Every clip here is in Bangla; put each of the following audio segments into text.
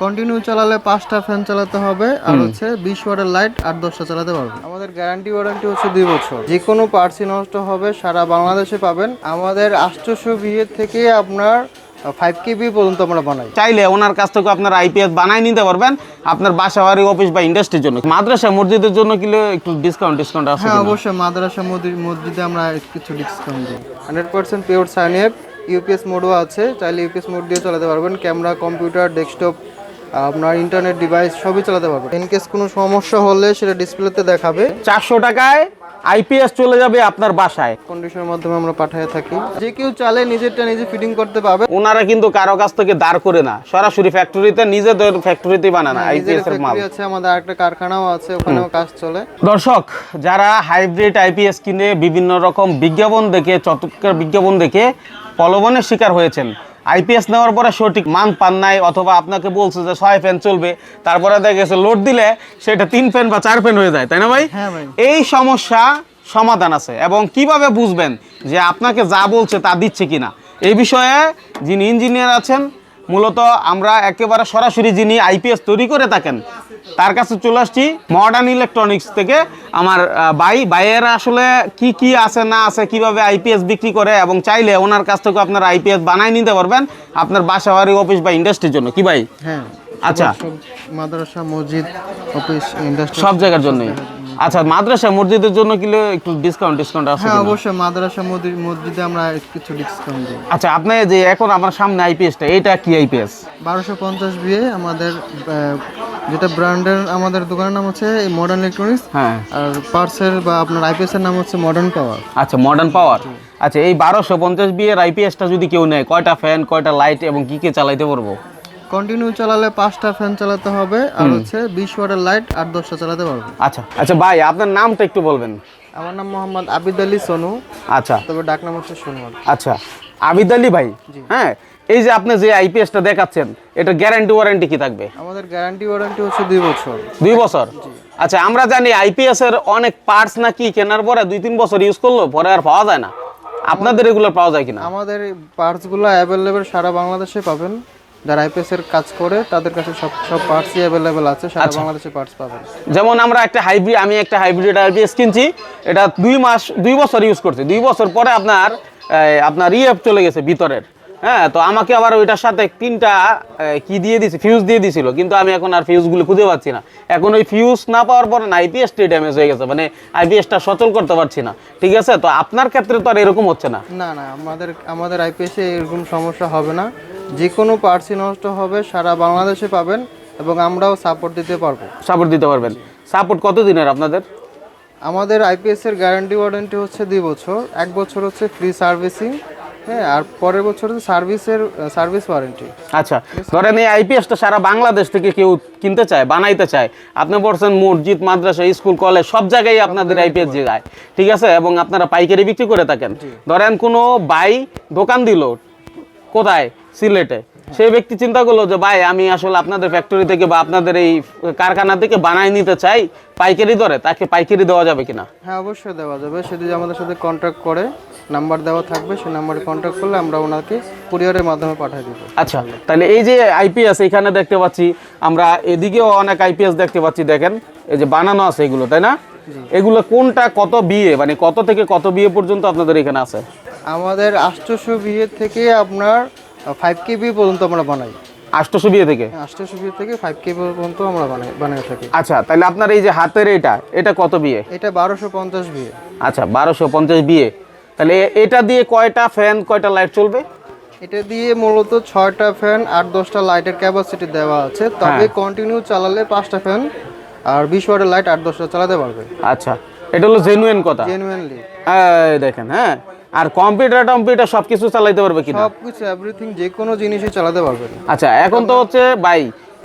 কন্টিনিউ চালালে পাঁচটা ফ্যান চালাতে হবে আর হচ্ছে বিশ ওয়াটের লাইট আর দশটা চালাতে পারবে। আমাদের গ্যারান্টি ওয়ারেন্টি হচ্ছে দুই বছর। যে কোনো পার্টসই নষ্ট হবে সারা বাংলাদেশে পাবেন। আমাদের আষ্টশো বিয়ে থেকে আপনার ফাইভ কেবি পর্যন্ত আমরা বানাই। চাইলে ওনার কাছ থেকে আপনার আইপিএস বানাই নিতে পারবেন আপনার বাসা বাড়ি অফিস বা ইন্ডাস্ট্রির জন্য। মাদ্রাসা মসজিদের জন্য কিলো একটু ডিসকাউন্ট ডিসকাউন্ট আছে হ্যাঁ অবশ্যই মাদ্রাসা মসজিদ- মসজিদে আমরা কিছু ডিসকাউন্ট দিই। Hundred percent pure sine wave UPS মোডও আছে। চাইলে ইউপিএস মোড দিয়ে চালাতে পারবেন। ক্যামেরা কম্পিউটার ডেস্কটপ আপনার ইন্টারনেট ডিভাইস সবই চালাতে পারবেন ইন কেস কোনো সমস্যা হলে সেটা ডিসপ্লেতে দেখাবে। চারশো টাকায় আইপিএস চলে যাবে আপনার বাসায়। কন্ডিশনের মাধ্যমে আমরা পাঠিয়ে থাকি। যে কেউ চালে নিজেরটা নিজে ফিটিং করতে পারবে। ওনারা কিন্তু কারও কাছ থেকে দাঁড় করে না। সরাসরি ফ্যাক্টরিতে নিজেদের ফ্যাক্টরিতে বানানো আইপিএস এর মাল। আছে আমাদের আরেকটা কারখানাও আছে ওখানেও কাজ চলে। দর্শক যারা হাইব্রিড আইপিএস কিনে বিভিন্ন রকম বিজ্ঞাপন দেখে চতুর্থকার বিজ্ঞাপন দেখে প্রলোভনের শিকার হয়েছেন আইপিএস নেওয়ার পরে সঠিক মান পান নাই অথবা আপনাকে বলছে যে ছয় ফ্যান চলবে তারপরে দেখা গেছে লোড দিলে সেটা তিন ফ্যান বা চার ফ্যান হয়ে যায় তাই না ভাই? হ্যাঁ এই সমস্যা সমাধান আছে এবং কীভাবে বুঝবেন যে আপনাকে যা বলছে তা দিচ্ছে কিনা? এই বিষয়ে যিনি ইঞ্জিনিয়ার আছেন মূলত আমরা একেবারে সরাসরি যিনি আইপিএস তৈরি করে থাকেন তার কাছে চলে আসছি মডার্ন ইলেকট্রনিক্স থেকে। আমার বাই ভাই ভাইয়ের আসলে কি কি আছে না আছে কীভাবে আইপিএস বিক্রি করে এবং চাইলে ওনার কাছ থেকে আপনার আইপিএস বানাই নিতে পারবেন আপনার বাসা বাড়ি অফিস বা ইন্ডাস্ট্রির জন্য। কি ভাই? হ্যাঁ আচ্ছা। মাদ্রাসা মসজিদ অফিস ইন্ডাস্ট্রি সব জায়গার জন্যই। আচ্ছা মাদ্রাসা মসজিদের জন্য কিলো একটু ডিসকাউন্ট ডিসকাউন্ট আছে হ্যাঁ অবশ্যই মাদ্রাসা মসজিদ আমরা কিছু ডিসকাউন্ট দিই। আচ্ছা আপনি যে এখন আমার সামনে আইপিএসটা এটা কি আইপিএস বারোশো পঞ্চাশ বিয়ে আমাদের যেটা ব্র্যান্ডের আমাদের দোকানের নাম হচ্ছে মডার্ন ইলেকট্রনিক্স হ্যাঁ। আর পার্সেল বা আপনার আইপিএস এর নাম হচ্ছে মডার্ন পাওয়ার আচ্ছা মডার্ন পাওয়ার আচ্ছা এই বারোশো পঞ্চাশ বিয়ের আইপিএসটা যদি কেউ নেয় কয়টা ফ্যান কয়টা লাইট এবং কি কি চালাইতে পারব? কন্টিনিউ চালালে পাঁচটা ফ্যান চালাতে হবে আর হচ্ছে বিশ ওয়াটের লাইট আট দশটা চালাতে পারবে। আচ্ছা আচ্ছা ভাই আপনার নামটা একটু বলবেন। আমার নাম মোহাম্মদ আবিদ আলী সোনু। আচ্ছা। তবে ডাক নাম হচ্ছে সোনুয়াল আচ্ছা আবিদ আলী ভাই? হ্যাঁ এই যে আপনি যে আইপিএসটা দেখাচ্ছেন এটা গ্যারান্টি ওয়ারেন্টি কি থাকবে? আমাদের গ্যারান্টি ওয়ারেন্টি হচ্ছে দুই বছর। দুই বছর? আচ্ছা আমরা জানি আইপিএস এর অনেক পার্টস নাকি কেনার পরে দুই তিন বছর ইউজ করল পরে আর পাওয়া যায় না। আপনাদের এগুলো পাওয়া যায় কিনা? আমাদের পার্টসগুলো অ্যাভেলেবেল সারা বাংলাদেশে পাবেন। যারা আইপিএস এর কাজ করে তাদের কাছে সব সব পার্টসই অ্যাভেলেবেল আছে সারা বাংলাদেশে পার্টস পাবেন। যেমন আমরা একটা হাইব্রিড আমি একটা হাইব্রিড আইপিএস কিনছি এটা দুই মাস দুই বছর ইউজ করছি। দুই বছর পরে আপনার আপনার ইএফ চলে গেছে ভিতরের। হ্যাঁ তো আমাকে আবার ওইটার সাথে তিনটা কি দিয়ে দিছে ফিউজ দিয়ে দিছিল। কিন্তু আমি এখন আর ফিউজগুলো খুঁজে পাচ্ছি না। এখন ওই ফিউজ না পাওয়ার পরে না আইপিএসটি ড্যামেজ হয়ে গেছে। মানে আইপিএসটা সচল করতে পারছি না। ঠিক আছে? তো আপনার ক্ষেত্রে তো আর এরকম হচ্ছে না। না না আমাদের আমাদের আইপিএসে এরকম সমস্যা হবে না। যে কোনো পার্টসই নষ্ট হবে সারা বাংলাদেশে পাবেন এবং আমরাও সাপোর্ট দিতে পারব। সাপোর্ট দিতে পারবেন। সাপোর্ট কত দিনের আপনাদের? আমাদের আইপিএস এর গ্যারান্টি ওয়ারেন্টি হচ্ছে দুই বছর। এক বছর হচ্ছে ফ্রি সার্ভিসিং হ্যাঁ আর পরের বছর হচ্ছে সার্ভিসের সার্ভিস ওয়ারেন্টি আচ্ছা ধরেন এই আইপিএসটা সারা বাংলাদেশ থেকে কেউ কিনতে চায় বানাইতে চায় আপনি বলছেন মসজিদ মাদ্রাসা স্কুল কলেজ সব জায়গায় আপনাদের আইপিএস যায় ঠিক আছে? এবং আপনারা পাইকারি বিক্রি করে থাকেন। ধরেন কোনো বাই দোকান দিল কোথায়? সিলেটে। সেই ব্যক্তি চিন্তা করল যে ভাই আমি আসলে আপনাদের ফ্যাক্টরি থেকে বা আপনাদের এই কারখানা থেকে বানাই নিতে চাই পাইকারি দরে তাকে পাইকারি দেওয়া যাবে কিনা? হ্যাঁ অবশ্যই দেওয়া যাবে। সে যদি আমাদের সাথে কন্ট্যাক্ট করে নাম্বার দেওয়া থাকবে সেই নাম্বারে কন্ট্যাক্ট করলে আমরা ওনাকে কুরিয়ারের মাধ্যমে পাঠিয়ে দেবো। আচ্ছা তাহলে এই যে আইপিএস এখানে দেখতে পাচ্ছি আমরা এদিকেও অনেক আইপিএস দেখতে পাচ্ছি দেখেন এই যে বানানো আছে এগুলো তাই না? এগুলো কোনটা কত বিয়ে মানে কত থেকে কত বিয়ে পর্যন্ত আপনাদের এখানে আছে? আমাদের আষ্টশো বিয়ে থেকে আপনার ফাইভ কেবি পর্যন্ত আমরা বানাই। আটশোশো বিয়ে থেকে? আষ্টশো বিয়ে থেকে ফাইভ কেবি পর্যন্ত আমরা বানাই বানিয়ে থাকি। আচ্ছা তাহলে আপনার এই যে হাতের এটা এটা কত বিয়ে? এটা বারোশো পঞ্চাশ বিয়ে। আচ্ছা বারোশো পঞ্চাশ বিয়ে। তাহলে এটা দিয়ে কয়টা ফ্যান কয়টা লাইট চলবে? এটা দিয়ে মূলত ছয়টা ফ্যান আট দশটা লাইটের ক্যাপাসিটি দেওয়া আছে। তবে কন্টিনিউ চালালে পাঁচটা ফ্যান আর বিশ ওয়াটের লাইট আট দশটা চালাতে পারবে। আচ্ছা এটা হলো জেনুইন কথা। জেনুইনলি দেখেন হ্যাঁ। আর কম্পিউটার টম্পিউটার সব কিছু চালাইতে পারবে কিনা? সব কিছু এভরিথিং যে কোনো জিনিসই চালাতে পারবেন আচ্ছা এখন তো হচ্ছে ভাই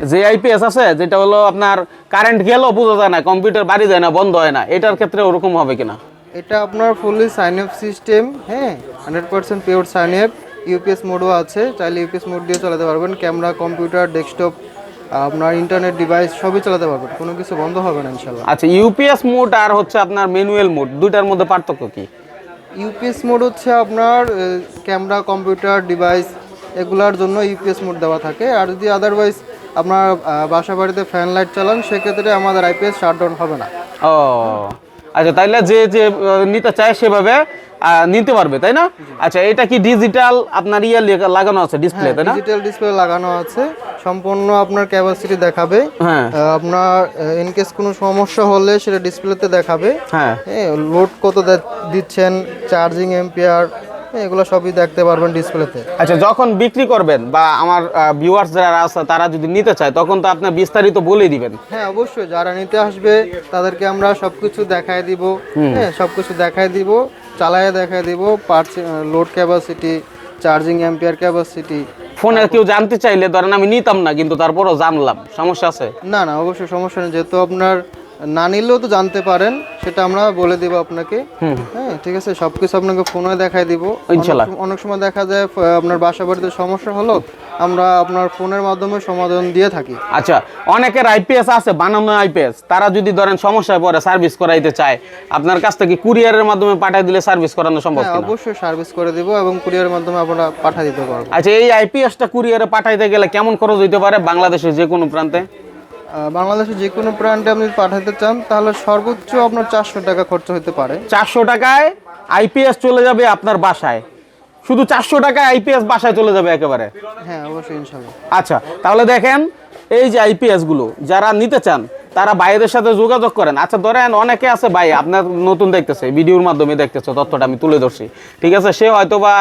যে আইপিএস আছে যেটা হলো আপনার কারেন্ট গেলেও বোঝা যায় না কম্পিউটার বাড়ি যায় না বন্ধ হয় না এটার ক্ষেত্রে ওরকম হবে কিনা? এটা আপনার ফুললি সাইন আপ সিস্টেম হ্যাঁ hundred percent pure sine wave UPS মোডও আছে চাইলে ইউপিএস মোড দিয়ে চালাতে পারবেন ক্যামেরা কম্পিউটার ডেস্কটপ আপনার ইন্টারনেট ডিভাইস সবই চালাতে পারবেন কোনো কিছু বন্ধ হবে না ইনশাল্লাহ আচ্ছা ইউপিএস মোড আর হচ্ছে আপনার ম্যানুয়াল মোড দুইটার মধ্যে পার্থক্য কি? ইউপিএস মোড হচ্ছে আপনার ক্যামেরা, কম্পিউটার, ডিভাইস, এগুলার জন্য ইউপিএস মোড দেওয়া থাকে। আর যদি আদারওয়াইজ আপনার বাসা বাড়িতে ফ্যান লাইট চালান, সেক্ষেত্রে আমাদের আইপিএস শাটডাউন হবে না। ও। আচ্ছা তাইলে যে যে নিতে চায় সেভাবে নিতে পারবে তাই না? আচ্ছা এটা কি ডিজিটাল আপনার ইয়ে লাগানো আছে ডিসপ্লে তাই না? ডিজিটাল ডিসপ্লে লাগানো আছে। সম্পূর্ণ আপনার ক্যাপাসিটি দেখাবে। হ্যাঁ। আপনার ইন কেস কোনো সমস্যা হলে সেটা ডিসপ্লেতে দেখাবে। হ্যাঁ। লোড কত দে- দিচ্ছেন? চার্জিং এম্পিয়ার এগুলো সবই দেখতে পারবেন ডিসপ্লেতে। আচ্ছা যখন বিক্রি করবেন বা আমার ভিউয়ার্স যারা আছে তারা যদি নিতে চায় তখন তো আপনি বিস্তারিত বলে দিবেন। হ্যাঁ অবশ্যই। যারা নিতে আসবে তাদেরকে আমরা সবকিছু দেখায় দিব। হ্যাঁ সবকিছু দেখায় দিব চালায় দেখায় দিব purse load capacity charging ampere capacity ফোনে কেউ জানতে চাইলে ধরেন আমি নিতাম না কিন্তু তারপরও জানলাম। সমস্যা আছে? না না অবশ্যই সমস্যা নেই। যেহেতু আপনার না নিলেও তো জানতে পারেন সেটা আমরা বলে দিব আপনাকে। হ্যাঁ ঠিক আছে সবকিছু আপনাকে ফোনে দেখাই দিব। অনেক সময় দেখা যায় আপনার বাসা বাড়িতে সমস্যা হলো আমরা আপনার ফোনের মাধ্যমে সমাধান দিয়ে থাকি। আচ্ছা অনেকের আইপিএস আছে বানানো আইপিএস তারা যদি ধরেন সমস্যায় পড়ে সার্ভিস করাইতে চায় আপনার কাছ থেকে কুরিয়ারের মাধ্যমে পাঠিয়ে দিলে সার্ভিস করানো সম্ভব হ্যাঁ অবশ্যই সার্ভিস করে দিব এবং কুরিয়ারের মাধ্যমে আমরা পাঠিয়ে দিতে পারব। আচ্ছা এই আইপিএসটা কুরিয়ারে পাঠাইতে গেলে কেমন খরচ হইতে পারে বাংলাদেশের যে কোনো প্রান্তে? আহ, বাংলাদেশে যে কোনো ব্র্যান্ডে আপনি পাঠাতে চান তাহলে সর্বোচ্চ আপনার চারশো টাকা খরচ হতে পারে। চারশো টাকায় আইপিএস চলে যাবে আপনার বাসায়। শুধু চারশো টাকায় আইপিএস বাসায় চলে যাবে একেবারে? হ্যাঁ অবশ্যই ইনশাল্লাহ। আচ্ছা তাহলে দেখেন এই যে আইপিএসগুলো যারা নিতে চান তারা ভাইদের সাথে যোগাযোগ করেন। আচ্ছা ধরেন অনেকে আছে ভাই আপনার নতুন দেখতেছে ভিডিওর মাধ্যমে দেখতেছে তথ্যটা আমি তুলে ধরছি। ঠিক আছে? সে হয়তো বা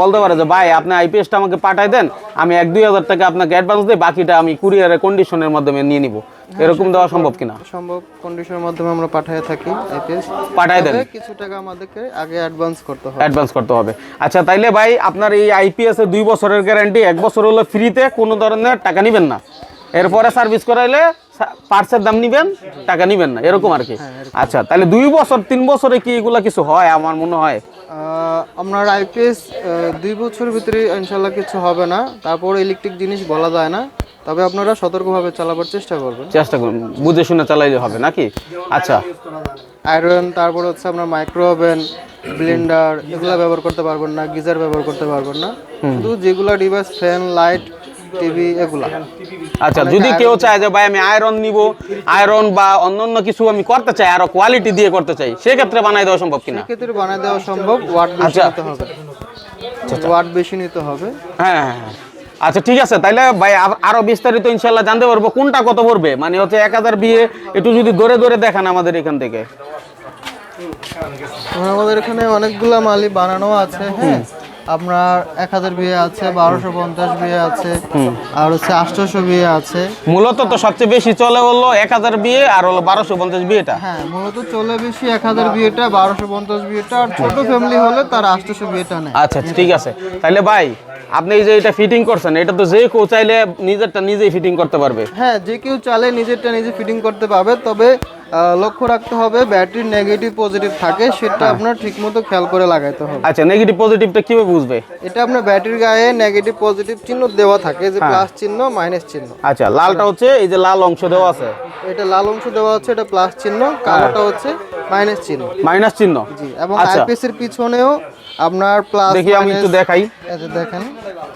বলতে পারে যে ভাই আপনি আইপিএসটা আমাকে পাঠাই দেন আমি এক দুই হাজার টাকা আপনাকে অ্যাডভান্স দিই বাকিটা আমি কুরিয়ারের কন্ডিশনের মাধ্যমে নিয়ে নিব। এরকম দেওয়া সম্ভব কিনা? সম্ভব। কন্ডিশনের মাধ্যমে আমরা পাঠিয়ে থাকি আইপিএস পাঠাই দেন। কিছু টাকা আমাদেরকে আগে অ্যাডভান্স করতে হবে। অ্যাডভান্স করতে হবে। আচ্ছা তাইলে ভাই আপনার এই আইপিএস এর দুই বছরের গ্যারান্টি এক বছর হলো ফ্রিতে কোনো ধরনের টাকা নেবেন না। এরপরে সার্ভিস করাইলে পার্সের দাম নিবেন টাকা নিবেন না এরকম আর কি। আচ্ছা তাহলে দুই বছর তিন বছরে কি এগুলা কিছু হয় আমার মনে হয়? আপনার আইপিএস দুই বছরের ভিতরে ইনশাল্লাহ কিছু হবে না তারপর ইলেকট্রিক জিনিস বলা যায় না তবে আপনারা সতর্কভাবে চালাবার চেষ্টা করবেন। চেষ্টা করুন বুঝে শুনে চালাইলে হবে নাকি? আচ্ছা। আয়রন তারপর হচ্ছে আপনার মাইক্রো ওভেন ব্লেন্ডার এগুলো ব্যবহার করতে পারবেন না গিজার ব্যবহার করতে পারবেন না। শুধু যেগুলো ডিভাইস ফ্যান লাইট টিভি এগুলা। আচ্ছা যদি কেউ চায় যে ভাই আমি আয়রন নিব আয়রন বা অন্যান্য কিছু আমি করতে চাই আরও কোয়ালিটি দিয়ে করতে চাই সেক্ষেত্রে বানাই দেওয়া সম্ভব কিনা? সেক্ষেত্রে বানায় দেওয়া সম্ভব ওয়াট বেশি আচ্ছা। নিতে হবে। ওয়াট বেশি নিতে হবে। হ্যাঁ হ্যাঁ, হ্যাঁ। আচ্ছা ঠিক আছে তাইলে ভাই আরও বিস্তারিত ইনশাল্লাহ জানতে পারব কোনটা কত পড়বে? মানে হচ্ছে এক হাজার বিয়ে একটু যদি দৌড়ে দৌড়ে দেখান আমাদের এখান থেকে। আমাদের এখানে অনেকগুলা মালি বানানো আছে হ্যাঁ। আপনার এক হাজার বিয়ে আছে বারোশো পঞ্চাশ বিয়ে আছে আর হচ্ছে আটশোশো বিয়ে আছে। মূলত তো সবচেয়ে বেশি চলে হলো এক হাজার বিয়ে আর হলো বারোশো পঞ্চাশ বিয়েটা। হ্যাঁ মূলত চলে বেশি এক হাজার বিয়েটা বারোশো পঞ্চাশ বিয়েটা আর ছোট ফ্যামিলি হলে তার আটশোশো বিয়েটা নেয়। আচ্ছা ঠিক আছে। তাহলে ভাই আপনি এই যে এটা ফিটিং করছেন এটা তো যে কেউ চাইলে নিজেরটা নিজেই ফিটিং করতে পারবে। হ্যাঁ যে কেউ চাইলে নিজেরটা নিজে ফিটিং করতে পারবে তবে লক্ষ্য রাখতে হবে ব্যাটারির নেগেটিভ পজিটিভ থাকে সেটা আপনার ঠিকমতো খেয়াল করে লাগাইতে হবে। আচ্ছা নেগেটিভ পজিটিভটা কীভাবে বুঝবে? এটা আপনার ব্যাটারির গায়ে নেগেটিভ পজিটিভ চিহ্ন দেওয়া থাকে যে প্লাস চিহ্ন মাইনাস চিহ্ন। আচ্ছা লালটা হচ্ছে এই যে লাল অংশ দেওয়া আছে। এটা লাল অংশ দেওয়া হচ্ছে এটা প্লাস চিহ্ন কালোটা হচ্ছে মাইনাস চিহ্ন। মাইনাস চিহ্ন। জি এবং আচ্ছা। আইপিএস এর পিছনেও আপনার প্লাস দেখি আমি একটু দেখাই। দেখেন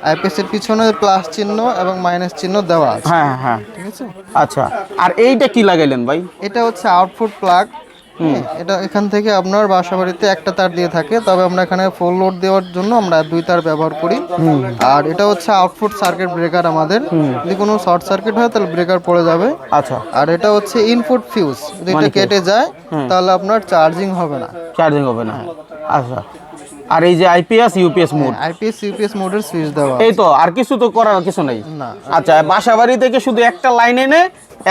আইপিএস এর পিছনে প্লাস চিহ্ন এবং মাইনাস চিহ্ন দেওয়া আছে। হ্যাঁ হ্যাঁ হ্যাঁ। ঠিক আছে? আচ্ছা আর এইটা কি লাগাইলেন ভাই? এটা হচ্ছে আউটপুট প্লাগ এটা এখান থেকে আপনার বাসা বাড়িতে একটা তার দিয়ে থাকে তবে আমরা এখানে ফুল লোড দেওয়ার জন্য আমরা দুই তার ব্যবহার করি। আর এটা হচ্ছে আউটপুট সার্কিট ব্রেকার আমাদের। যদি কোনো শর্ট সার্কিট হয় তাহলে ব্রেকার পড়ে যাবে। আচ্ছা। আর এটা হচ্ছে ইনপুট ফিউজ যদি মানে এটা কেটে যায় তাহলে আপনার চার্জিং হবে না। চার্জিং হবে না। আচ্ছা। আর এই যে IPS UPS mode IPS UPS মোডের সুইচ দেওয়া এই তো আর কিছু তো করার কিছু নাই। না আচ্ছা বাসাবাড়ি থেকে শুধু একটা লাইন এনে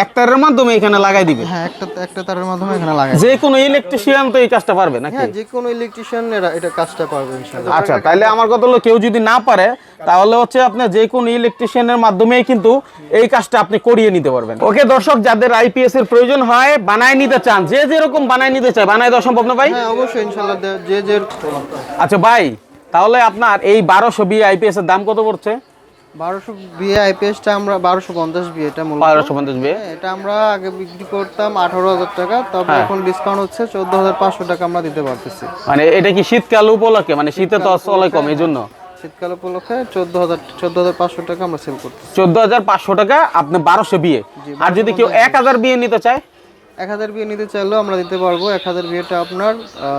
একটারের মাধ্যমে এখানে লাগাই দিবে। হ্যাঁ একটা একটা তারের মাধ্যমে এখানে লাগাই যে কোনো ইলেকট্রিশিয়ান তো এই কাজটা পারবে নাকি? হ্যাঁ যে কোনো ইলেকট্রিশিয়ান এরা এটা কাজটা পারবে ইনশাআল্লাহ। আচ্ছা তাহলে আমার কথা হলো কেউ যদি না পারে তাহলে হচ্ছে আপনি যে কোনো ইলেকট্রিশিয়ানের মাধ্যমেই কিন্তু এই কাজটা আপনি করিয়ে নিতে পারবেন। ওকে দর্শক যাদের আইপিএস এর প্রয়োজন হয় বানায় নিতে চান যে যেরকম বানায় নিতে চায় বানায় দেওয়া সম্ভব না ভাই? হ্যাঁ অবশ্যই ইনশাআল্লাহ যে যে আচ্ছা ভাই তাহলে আপনার এই বারোশো বি আইপিএস এর দাম কত পড়ছে? বারোশো বিয়ে আইপিএসটা আমরা বারোশো পঞ্চাশ বিয়ে এটা মূলত। বারোশো পঞ্চাশ বি হ্যাঁ, এটা আমরা আগে বিক্রি করতাম আঠারো হাজার টাকা তবে হ্যাঁ। এখন ডিসকাউন্ট হচ্ছে চোদ্দ হাজার পাঁচশো টাকা আমরা দিতে পারতেছি। মানে এটা কি শীতকাল উপলক্ষে? মানে শীতে তো চলে কম এই জন্য শীতকাল উপলক্ষে চোদ্দ হাজার চোদ্দ হাজার পাঁচশো টাকা আমরা সেল করতেছি। হাজার পাঁচশো টাকা আপনি বারোশো বিয়ে। আর যদি কেউ এক হাজার বিয়ে নিতে চায়? এক হাজার বিয়ে নিতে চাইলেও আমরা দিতে পারব। এক হাজার বিয়েটা আপনার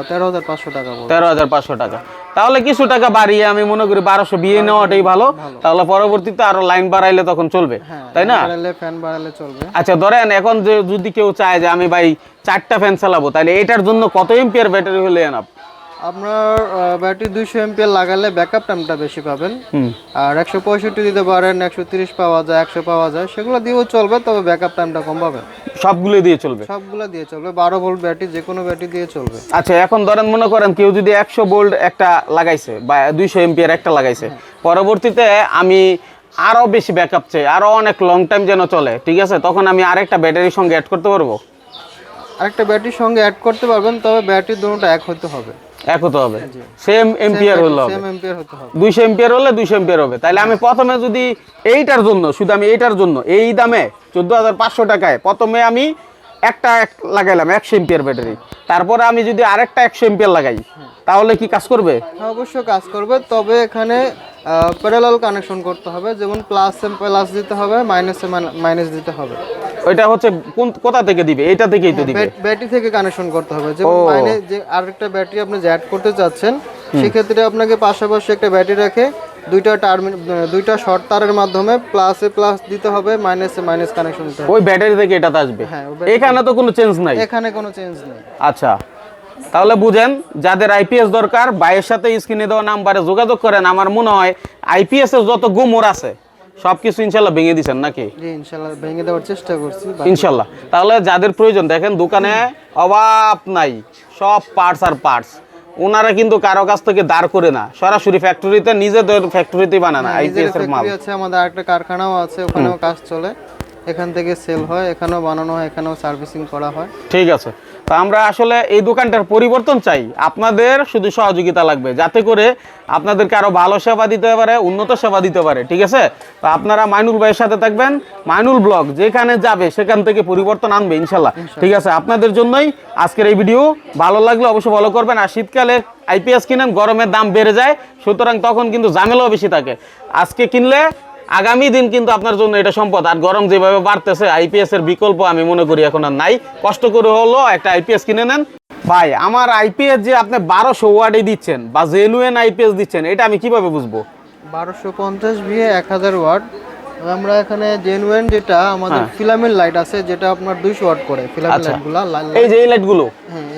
তেরো হাজার পাঁচশো টাকা তেরো হাজার পাঁচশো টাকা। তাহলে কিছু টাকা বাড়িয়ে আমি মনে করি বারোশো বিয়ে নেওয়াটাই ভালো। তাহলে পরবর্তীতে আরও লাইন বাড়াইলে তখন চলবে হ্যাঁ তাই না? ফ্যান বাড়াইলে চলবে। আচ্ছা ধরেন এখন যে যদি কেউ চায় যে আমি ভাই চারটা ফ্যান চালাবো তাহলে এটার জন্য কত এম্পিয়ার ব্যাটারি হলে এনাফ? আপনার ব্যাটারি দুইশো এমপিএল লাগালে ব্যাকআপ টাইমটা বেশি পাবেন। আর একশো পঁয়ষট্টি দিতে পারেন একশো তিরিশ পাওয়া যায় একশো পাওয়া যায়। সেগুলো দিয়েও চলবে তবে ব্যাকআপ টাইমটা কম পাবেন সবগুলো দিয়ে চলবে? সবগুলো দিয়ে চলবে বারো ভোল্ট ব্যাটারি যে কোনো ব্যাটারি দিয়ে চলবে। আচ্ছা এখন ধরেন মনে করেন কেউ যদি একশো বোল্ট একটা লাগাইছে বা দুইশো এম্পিয়ার একটা লাগাইছে। পরবর্তীতে আমি আরও বেশি ব্যাকআপ চাই আরও অনেক লং টাইম যেন চলে ঠিক আছে? তখন আমি আরেকটা ব্যাটারির সঙ্গে অ্যাড করতে পারব? আরেকটা ব্যাটারির সঙ্গে অ্যাড করতে পারবেন তবে ব্যাটারি দুটোটা এক হতে হবে। এক হতে হবে। সেম এম্পিয়ার হলে হবে। দুইশো এম্পিয়ার হলে দুইশো এম্পিয়ার হবে। তাহলে আমি প্রথমে যদি এইটার জন্য শুধু আমি এইটার জন্য এই দামে চোদ্দ হাজার পাঁচশো টাকায় প্রথমে আমি একটা এক লাগাইলাম একশো এম্পিয়ার ব্যাটারি তারপরে আমি যদি আরেকটা একশো এম্পিয়ার লাগাই তাহলে কি কাজ করবে? অবশ্য অবশ্যই কাজ করবে। তবে এখানে প্যারালাল কানেকশন করতে হবে যেমন প্লাস এম প্লাস দিতে হবে মাইনাসে মাইনাস দিতে হবে। ওইটা হচ্ছে কোন কোথা থেকে দিবে? এটা থেকেই তো দিবে। ব্যাটারি থেকে কানেকশন করতে হবে। যেমন মাইনাস যে আরেকটা ব্যাটারি আপনি অ্যাড করতে চাচ্ছেন সেক্ষেত্রে আপনাকে পাশাপাশি একটা ব্যাটারি রেখে দুইটা টার্মিন দুইটা শর্ট তারের মাধ্যমে প্লাসে প্লাস দিতে হবে মাইনাসে মাইনাস কানেকশন দিতে হবে। ওই ব্যাটারি থেকে এটাতে আসবে। হ্যাঁ, এখানে তো কোনো চেঞ্জ নাই। এখানে কোনো চেঞ্জ নেই। আচ্ছা। তাহলে বুঝেন যাদের আইপিএস দরকার ভাইয়ের সাথে স্ক্রিনে দেওয়া নাম্বারে যোগাযোগ করেন আমার মনে হয় আইপিএস এর যত গুমর আছে সব কিছু ইনশাল্লাহ ভেঙে দিচ্ছেন নাকি? ইনশাল্লাহ ভেঙে দেওয়ার চেষ্টা করছি ইনশাল্লাহ। তাহলে যাদের প্রয়োজন দেখেন দোকানে অভাব নাই সব পার্টস আর পার্টস ওনারা কিন্তু কারও কাছ থেকে দাঁড় করে না। সরাসরি ফ্যাক্টরিতে নিজেদের ফ্যাক্টরিতে বানানো নিজের আইপিএস এর মাল। আছে আমাদের আরেকটা কারখানাও আছে ওখানেও কাজ চলে। এখান থেকে সেল হয় এখানেও বানানো হয় এখানেও সার্ভিসিং করা হয়। ঠিক আছে। তো আমরা আসলে এই দোকানটার পরিবর্তন চাই। আপনাদের শুধু সহযোগিতা লাগবে যাতে করে আপনাদেরকে আরও ভালো সেবা দিতে পারে উন্নত সেবা দিতে পারে ঠিক আছে? তো আপনারা মাইনুল ভাইয়ের সাথে থাকবেন মাইনুল ব্লগ যেখানে যাবে সেখান থেকে পরিবর্তন আনবে ইনশাল্লাহ ঠিক আছে? আপনাদের জন্যই আজকের এই ভিডিও ভালো লাগলে অবশ্যই ভালো করবেন আর শীতকালে আইপিএস কিনেন গরমের দাম বেড়ে যায় সুতরাং তখন কিন্তু ঝামেলাও বেশি থাকে। আজকে কিনলে আগামী দিন কিন্তু আপনার জন্য এটা সম্পদ। আর গরম যেভাবে বাড়তেছে আইপিএস এর বিকল্প আমি মনে করি এখন আর নাই। কষ্ট করে হলো একটা আইপিএস কিনে নেন। ভাই, আমার আইপিএস যে আপনি বারোশো ওয়ার্ডে দিচ্ছেন বা জেনুয়েন আইপিএস দিচ্ছেন, এটা আমি কীভাবে বুঝব? বারোশো পঞ্চাশ বিয়ে এক হাজার ওয়াট আমরা এখানে জেনুয়েন যেটা আমাদের হ্যাঁ। ফিলামেন্ট লাইট আছে যেটা আপনার দুইশো ওয়াট করে ফিলামেন্ট লাইটগুলো এই যে এই লাইটগুলো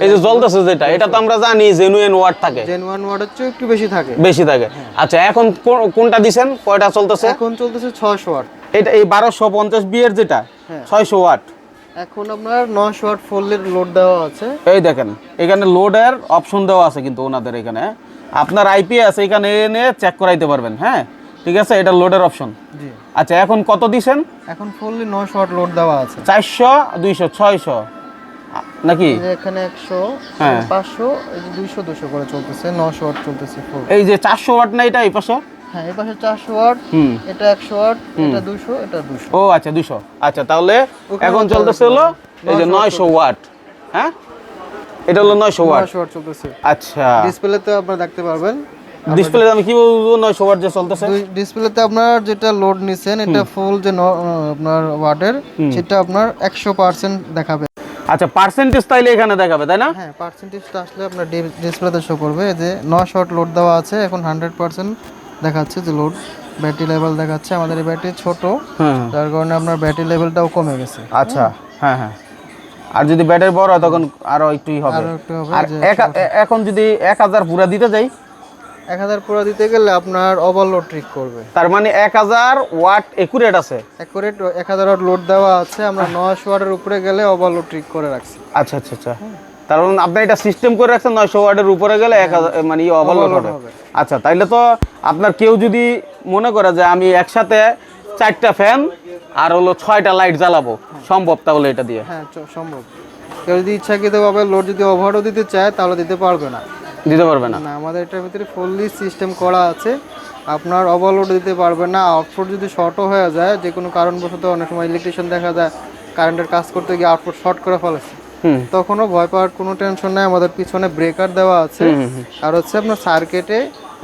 এই যে জ্বলতেছে যেটা এটা তো আমরা জানি জেনুয়েন ওয়ার্ড থাকে। জেনুয়ান ওয়াট হচ্ছে একটু বেশি থাকে। বেশি থাকে। আচ্ছা এখন কোনটা দিছেন? কয়টা চলতেছে? এখন চলতেছে ছয়শো ওয়াট এটা এই বারোশো পঞ্চাশ বিয়ের যেটা হ্যাঁ। ছয়শো ওয়াট এখন আপনার নশো ওয়াট ফুলের লোড দেওয়া আছে। এই দেখেন এখানে লোডের অপশন দেওয়া আছে কিন্তু ওনাদের এখানে। আপনার আইপিএস এখানে এনে চেক করাইতে পারবেন হ্যাঁ? ঠিক আছে? এটা লোডের অপশন জি। আচ্ছা এখন কত দিছেন? এখন ফুললি নশো ওয়াট লোড দেওয়া আছে। চারশো দুইশো ছয়শো। নাকি? এখানে একশো হ্যাঁ। পাঁচশো এই যে দুইশো দুশো করে চলতেছে নশো ওয়াট চলতেছে ফুল এই যে চারশো ওয়াট না এটা এই পাশে? হ্যাঁ এই পাশে চারশো ওয়াট এটা একশো ওয়াট এটা দুশো এটা দুশো ও আচ্ছা দুশো আচ্ছা তাহলে এখন চলতেছে হলো এই যে 900 নয়শো ওয়াট। হ্যাঁ? এটা হলো নয়শো ওয়াট। নশো ওয়াট চলতেছে। আচ্ছা। ডিসপ্লেতে আপনারা দেখতে পারবেন ডিসপ্লে আমি কি বলব? নয়শো ওয়াট যে চলতেছে। ডিসপ্লেতে আপনার যেটা লোড নিছেন এটা ফুল যে আপনার ওয়াটের সেটা আপনার একশো পার্সেন্ট দেখাবে। আচ্ছা পার্সেন্টেজ তাইলে এখানে দেখাবে তাই না? হ্যাঁ পার্সেন্টেজটা আসলে আপনার ডিসপ্লেতে শো করবে। যে নশো ওয়াট লোড দেওয়া আছে এখন হান্ড্রেড পার্সেন্ট দেখাচ্ছে যে লোড ব্যাটারি লেভেল দেখাচ্ছে আমাদের এই ব্যাটারি ছোট হুম যার কারণে আপনার ব্যাটারি লেভেলটাও কমে গেছে। আচ্ছা হ্যাঁ হ্যাঁ। আর যদি ব্যাটারি বড় হয় তখন আরও একটুই হবে। আরও একটু হবে আর এক- এ- এখন যদি এক হাজার পুরা দিতে যাই এক হাজার পুরো দিতে গেলে আপনার ওভারলোড ট্রিক করবে। তার মানে এক হাজার ওয়াট একুরেট আছে? অ্যাকুরেট এক হাজার ওয়াট লোড দেওয়া আছে আমরা নশো ওয়াটের উপরে গেলে ওভারলোড ট্রিক করে রাখছি। আচ্ছা আচ্ছা আচ্ছা। তার মানে আপনি এটা সিস্টেম করে রাখছেন নয়শো ওয়াটের উপরে গেলে এক হাজার মানে ওভারলোড হবে। আচ্ছা তাইলে তো আপনার কেউ যদি মনে করে যে আমি একসাথে চারটা ফ্যান আর হলো ছয়টা লাইট জ্বালাবো সম্ভব তাহলে এটা দিয়ে? হ্যাঁ সম্ভব। কেউ যদি ইচ্ছাকৃতভাবে লোড যদি ওভারও দিতে চায় তাহলে দিতে পারবে না। দিতে পারবে না। না আমাদের এটার ভিতরে ফুললি সিস্টেম করা আছে। আপনার ওভারলোড দিতে পারবে না আউটপুট যদি শর্টও হয়ে যায় যে কোনো কারণবশত অনেক সময় ইলেকট্রিশিয়ান দেখা যায় কারেন্টের কাজ করতে গিয়ে আউটপুট শর্ট করে ফেলেছে। তখনও ভয় পাওয়ার কোনো টেনশন নাই আমাদের পিছনে ব্রেকার দেওয়া আছে। আর হচ্ছে আপনার সার্কিটে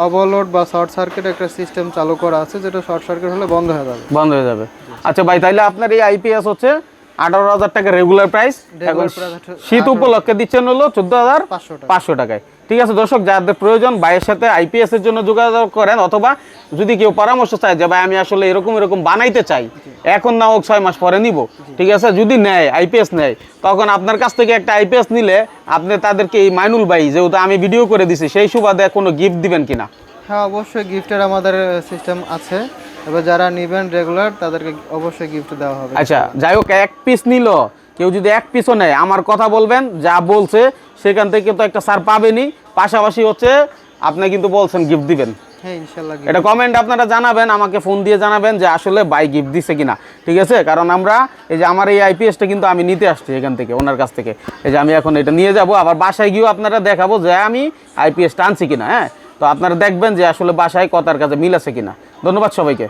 ওভারলোড বা শর্ট সার্কিট একটা সিস্টেম চালু করা আছে যেটা শর্ট সার্কিট হলে বন্ধ হয়ে যাবে। বন্ধ হয়ে যাবে। আচ্ছা ভাই তাইলে আপনার এই আইপিএস হচ্ছে আঠারো হাজার টাকা রেগুলার প্রাইস এখন শীত উপলক্ষে দিচ্ছেন হলো চোদ্দ হাজার পাঁচশো টাকায়। ঠিক আছে দর্শক যাদের প্রয়োজন ভাইয়ের সাথে আইপিএস এর জন্য যোগাযোগ করেন অথবা যদি কেউ পরামর্শ চায় যে ভাই আমি আসলে এরকম এরকম বানাইতে চাই এখন না হোক ছয় মাস পরে নিব। ঠিক আছে যদি নেয় আইপিএস নেয় তখন আপনার কাছ থেকে একটা আইপিএস নিলে আপনি তাদেরকে এই মাইনুল ভাই যেহেতু আমি ভিডিও করে দিছি সেই সুবাদে কোনো গিফট দিবেন কিনা? হ্যাঁ অবশ্যই গিফটের আমাদের সিস্টেম আছে। এবার যারা নেবেন রেগুলার তাদেরকে অবশ্যই গিফট দেওয়া হবে। আচ্ছা যাই হোক এক পিস নিল কেউ যদি এক পিসও নেয় আমার কথা বলবেন যা বলছে সেখান থেকে তো একটা সার পাবেনই। পাশাপাশি হচ্ছে আপনি কিন্তু বলছেন গিফট দিবেন। হ্যাঁ। এটা কমেন্ট আপনারা জানাবেন আমাকে ফোন দিয়ে জানাবেন যে আসলে বাই গিফট দিছে কিনা ঠিক আছে? কারণ আমরা এই যে আমার এই আইপিএসটা কিন্তু আমি নিতে আসছি এখান থেকে ওনার কাছ থেকে। এই যে আমি এখন এটা নিয়ে যাব আবার বাসায় গিয়েও আপনারা দেখাবো যে আমি আইপিএসটা আনছি কিনা হ্যাঁ? তো আপনারা দেখবেন যে আসলে বাসায় কথার কাছে মিল আছে কিনা। ধন্যবাদ সবাইকে।